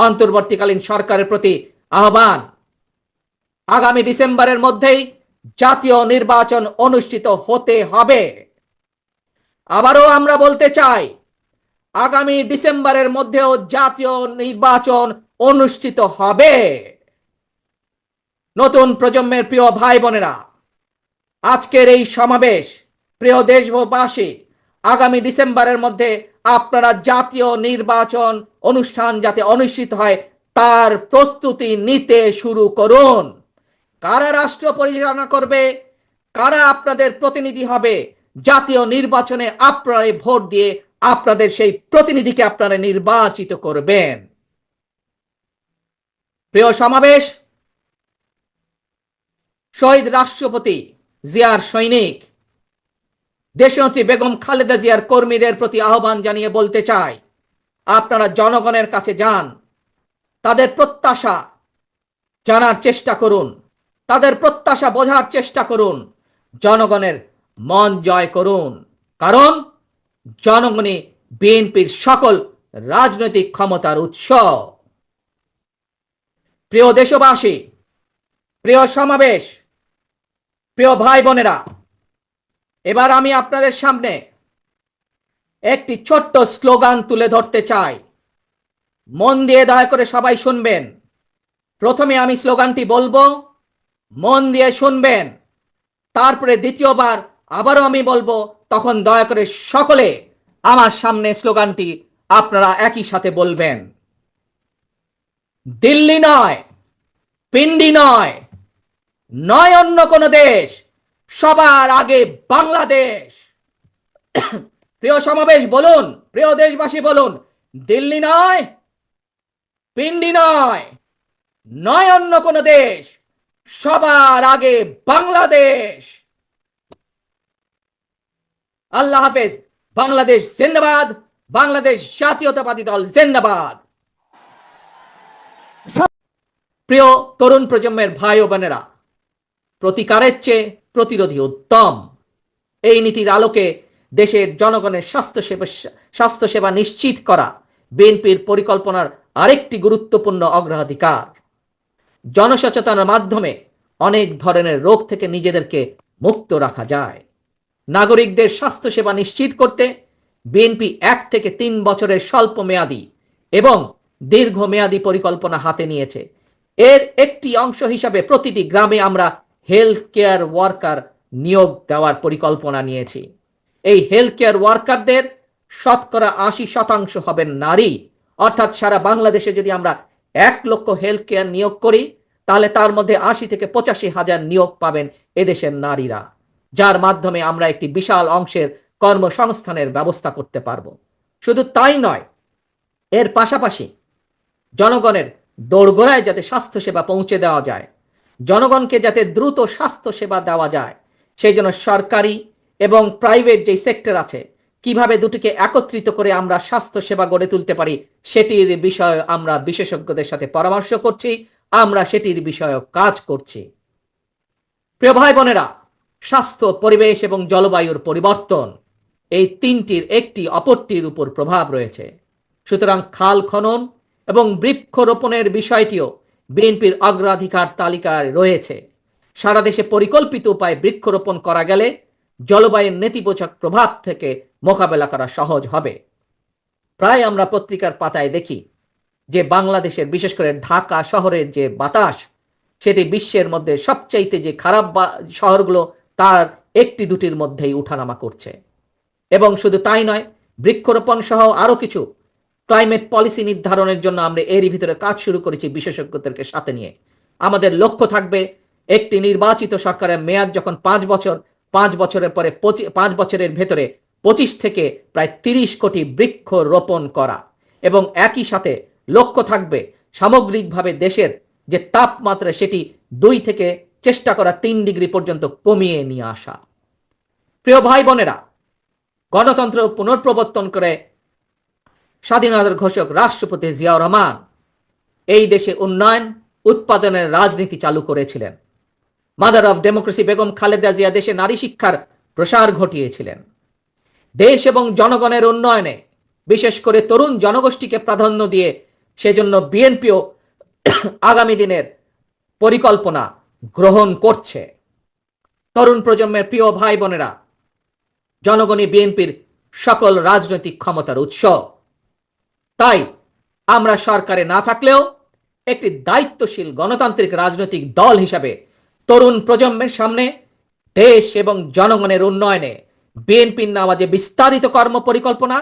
অন্তর্বর্তীকালীন সরকারের প্রতি আহ্বান। আগামী ডিসেম্বরের মধ্যেই জাতীয় নির্বাচন অনুষ্ঠিত হতে হবে। আবারও আমরা বলতে চাই, আগামী ডিসেম্বরের মধ্যেও জাতীয় নির্বাচন অনুষ্ঠিত হবে। নতুন প্রজন্মের প্রিয় ভাই বোনেরা আজকের এই সমাবেশ, প্রিয় দেশবাসী, আগামী ডিসেম্বরের মধ্যে আপনারা জাতীয় নির্বাচন অনুষ্ঠান যাতে অনুষ্ঠিত হয় তার প্রস্তুতি নিতে শুরু করুন। কারা রাষ্ট্র পরিচালনা করবে? কারা আপনাদের প্রতিনিধি হবে? জাতীয় নির্বাচনে আপনারা ভোট দিয়ে আপনাদের সেই প্রতিনিধিকে আপনারা নির্বাচিত করবেন। প্রিয় সমাবেশ, শহীদ রাষ্ট্রপতি জিয়ার সৈনিক, দেশনেত্রী বেগম খালেদা জিয়ার কর্মীদের প্রতি আহ্বান জানিয়ে বলতে চাই, আপনারা জনগণের কাছে যান। তাদের প্রত্যাশা জানার চেষ্টা করুন। তাদের প্রত্যাশা বোঝার চেষ্টা করুন। জনগণের মন জয় করুন। কারণ জনগণই বিএনপির সকল রাজনৈতিক ক্ষমতার উৎস। প্রিয় দেশবাসী, প্রিয় সমাবেশ, প্রিয় ভাই বোনেরা এবার আমি আপনাদের সামনে একটি ছোট্ট স্লোগান তুলে ধরতে চাই। মন দিয়ে দয়া করে সবাই শুনবেন। প্রথমে আমি স্লোগানটি বলব, মন দিয়ে শুনবেন। তারপরে দ্বিতীয়বার আবারও আমি বলব, তখন দয়া করে সকলে আমার সামনে স্লোগানটি আপনারা একই সাথে বলবেন। দিল্লি নয়, পিন্ডি নয় নয় অন্য কোনো দেশ, সবার আগে বাংলাদেশ। প্রিয় সমাবেশ বলুন, প্রিয় দেশবাসী বলুন, দিল্লি নয় পিন্ডি নয় নয় অন্য কোনো দেশ, সবার আগে বাংলাদেশ। আল্লাহ হাফেজ, বাংলাদেশ জিন্দাবাদ, বাংলাদেশ জাতীয়তাবাদী দল জিন্দাবাদ। প্রিয় তরুণ প্রজন্মের ভাই ও বোনেরা, প্রতিকারের চেয়ে প্রতিরোধী উত্তম। এই নীতির আলোকে দেশের জনগণের স্বাস্থ্যসেবা স্বাস্থ্যসেবা নিশ্চিত করা, বিএনপির পরিকল্পনার আরেকটি গুরুত্বপূর্ণ অগ্রাধিকার। জনসচেতনার মাধ্যমে অনেক ধরনের রোগ থেকে নিজেদেরকে মুক্ত রাখা যায়। নাগরিকদের স্বাস্থ্যসেবা নিশ্চিত করতে বিএনপি এক থেকে তিন বছরের স্বল্প মেয়াদী এবং দীর্ঘমেয়াদী পরিকল্পনা হাতে নিয়েছে। এর একটি অংশ হিসাবে প্রতিটি গ্রামে আমরা হেলথ কেয়ার ওয়ার্কার নিয়োগ দেওয়ার পরিকল্পনা নিয়েছি। এই হেলথ কেয়ার ওয়ার্কারদের শতকরা আশি শতাংশ হবেন নারী। অর্থাৎ সারা বাংলাদেশে যদি আমরা এক লক্ষ হেলথ কেয়ার নিয়োগ করি, তাহলে তার মধ্যে আশি থেকে পঁচাশি হাজার নিয়োগ পাবেন এদেশের নারীরা, যার মাধ্যমে আমরা একটি বিশাল অংশের কর্মসংস্থানের ব্যবস্থা করতে পারব। শুধু তাই নয়, এর পাশাপাশি জনগণের দোরগোড়ায় যাতে স্বাস্থ্যসেবা পৌঁছে দেওয়া যায়, জনগণকে যাতে দ্রুত স্বাস্থ্যসেবা দেওয়া যায়, সেই জন্য সরকারি এবং প্রাইভেট যে সেক্টর আছে কীভাবে দুটিকে একত্রিত করে আমরা স্বাস্থ্যসেবা গড়ে তুলতে পারি, সেটির বিষয়ে আমরা বিশেষজ্ঞদের সাথে পরামর্শ করছি, আমরা সেটির বিষয়ে কাজ করছি। প্রিয় ভাই বোনেরা, স্বাস্থ্য, পরিবেশ এবং জলবায়ুর পরিবর্তন, এই তিনটির একটি অপরটির উপর প্রভাব রয়েছে। সুতরাং খাল খনন এবং বৃক্ষরোপণের বিষয়টিও বিএনপির অগ্রাধিকার তালিকায় রয়েছে। সারা দেশে পরিকল্পিত উপায়ে বৃক্ষরোপণ করা গেলে জলবায়ুর নেতিবোচক প্রভাব থেকে মোকাবেলা করা সহজ হবে। প্রায় আমরা পত্রিকার পাতায় দেখি যে বাংলাদেশের, বিশেষ করে ঢাকা শহরের যে বাতাস, সেটি বিশ্বের মধ্যে সবচাইতে যে খারাপ শহরগুলো, তার একটি দুটির মধ্যেই উঠানামা করছে। এবং শুধু তাই নয়, বৃক্ষরোপণ সহ আরও কিছু ক্লাইমেট পলিসি নির্ধারণের জন্য আমরা এরই ভিতরে কাজ শুরু করেছি বিশেষজ্ঞদেরকে সাথে নিয়ে। আমাদের লক্ষ্য থাকবে একটি নির্বাচিত সরকারের মেয়াদ যখন পাঁচ বছর, পাঁচ বছরের পরে পাঁচ বছরের ভেতরে পঁচিশ থেকে প্রায় তিরিশ কোটি বৃক্ষ রোপণ করা। এবং একই সাথে লক্ষ্য থাকবে সামগ্রিকভাবে দেশের যে তাপমাত্রা, সেটি দুই থেকে চেষ্টা করা তিন ডিগ্রি পর্যন্ত কমিয়ে নিয়ে আসা। প্রিয় ভাই বোনেরা, গণতন্ত্র পুনঃপ্রবর্তন করে স্বাধীনতার ঘোষক রাষ্ট্রপতি জিয়াউর রহমান এই দেশে উন্নয়ন, উৎপাদনের রাজনীতি চালু করেছিলেন। Mother of democracy Begum Khaleda Zia দেশে নারী শিক্ষার প্রসার ঘটিয়েছিলেন। দেশ এবং জনগণের উন্নয়নে, বিশেষ করে তরুণ জনগোষ্ঠীকে প্রাধান্য দিয়ে সেজন্য বিএনপিও আগামী দিনের পরিকল্পনা গ্রহণ করছে। তরুণ প্রজন্মের প্রিয় ভাই বোনেরা, জনগণই বিএনপির সকল রাজনৈতিক ক্ষমতার উৎস। তাই আমরা সরকারে না থাকলেও একটি দায়িত্বশীল গণতান্ত্রিক রাজনৈতিক দল হিসাবে তরুণ প্রজন্মের সামনে দেশ এবং জনগণের উন্নয়নে বিএনপির নামা যে বিস্তারিত কর্ম পরিকল্পনা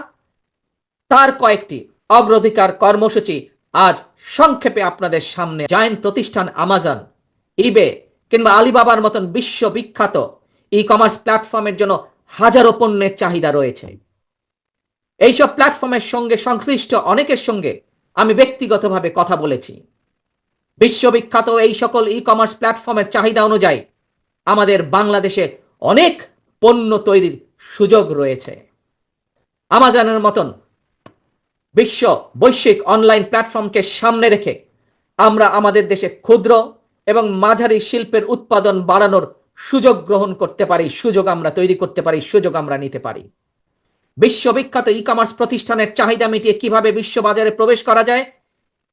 তার কয়েকটি অগ্রাধিকার কর্মসূচি আজ সংক্ষেপে আপনাদের সামনে। জায়েন্ট প্রতিষ্ঠান আমাজন, ইবে কিংবা আলিবাবার মতন বিশ্ববিখ্যাত ই কমার্স প্ল্যাটফর্মের জন্য হাজারো পণ্যের চাহিদা রয়েছে। এইসব প্ল্যাটফর্মের সঙ্গে সংশ্লিষ্ট অনেকের সঙ্গে আমি ব্যক্তিগতভাবে কথা বলেছি। বিশ্ববিখ্যাত এই সকল ই কমার্স প্ল্যাটফর্মের চাহিদা অনুযায়ী আমাদের বাংলাদেশে অনেক পণ্য তৈরির সুযোগ রয়েছে। আমাজনের মতন বিশ্ব বৈশ্বিক অনলাইন প্ল্যাটফর্মকে সামনে রেখে আমরা আমাদের দেশে ক্ষুদ্র এবং মাঝারি শিল্পের উৎপাদন বাড়ানোর সুযোগ গ্রহণ করতে পারি, সুযোগ আমরা তৈরি করতে পারি, সুযোগ আমরা নিতে পারি। বিশ্ববিখ্যাত ই কমার্স প্রতিষ্ঠানের চাহিদা মিটিয়ে কীভাবে বিশ্ববাজারে প্রবেশ করা যায়,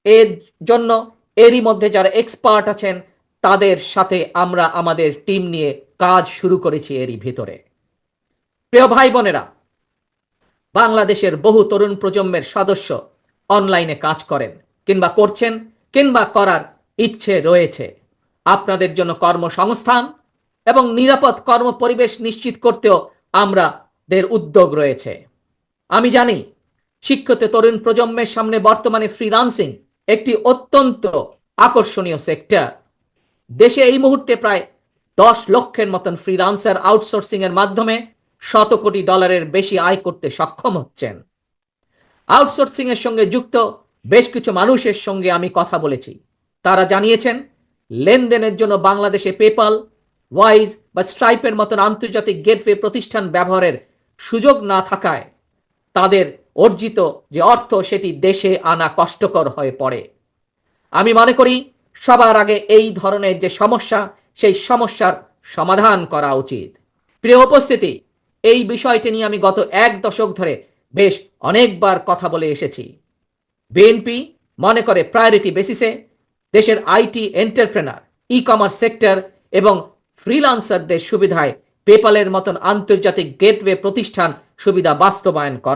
এর জন্য এরই মধ্যে যারা এক্সপার্ট আছেন, তাদের সাথে আমরা আমাদের টিম নিয়ে কাজ শুরু করেছি এরই ভিতরে। প্রিয় ভাই বোনেরা, বাংলাদেশের বহু তরুণ প্রজন্মের সদস্য অনলাইনে কাজ করেন কিংবা করছেন কিংবা করার ইচ্ছে রয়েছে। আপনাদের জন্য কর্মসংস্থান এবং নিরাপদ কর্ম পরিবেশ নিশ্চিত করতেও আমরা দের উদ্যোগ রয়েছে। আমি জানি, শিক্ষিত তরুণ প্রজন্মের সামনে বর্তমানে ফ্রিলান্সিং একটি অত্যন্ত আকর্ষণীয় সেক্টর দেশে এই মুহূর্তে প্রায় দশ লক্ষের মতন ফ্রিলান্সার আউটসোর্সিং এর মাধ্যমে শত কোটি ডলারের বেশি আয় করতে সক্ষম হচ্ছেন। আউটসোর্সিং এর সঙ্গে যুক্ত বেশ কিছু মানুষের সঙ্গে আমি কথা বলেছি। তারা জানিয়েছেন, লেনদেনের জন্য বাংলাদেশে পেপাল, ওয়াইজ বা স্ট্রাইপের মতন আন্তর্জাতিক গেটওয়ে প্রতিষ্ঠান ব্যবহারের সুযোগ না থাকায় তাদের অর্জিত যে অর্থ সেটি দেশে আনা কষ্টকর হয়ে পড়ে। আমি মনে করি, সবার আগে এই ধরনের যে সমস্যা, সেই সমস্যার সমাধান করা উচিত। প্রিয় উপস্থিতি এই বিষয়টি নিয়ে আমি গত এক দশক ধরে বেশ অনেকবার কথা বলে এসেছি। বিএনপি মনে করে প্রায়োরিটি বেসিসে দেশের IT entrepreneur e commerce sector এবং ফ্রিলান্সারদের সুবিধায় পেপালের মতন আন্তর্জাতিক গেটওয়ে প্রতিষ্ঠান সুবিধা বাস্তবায়ন করা।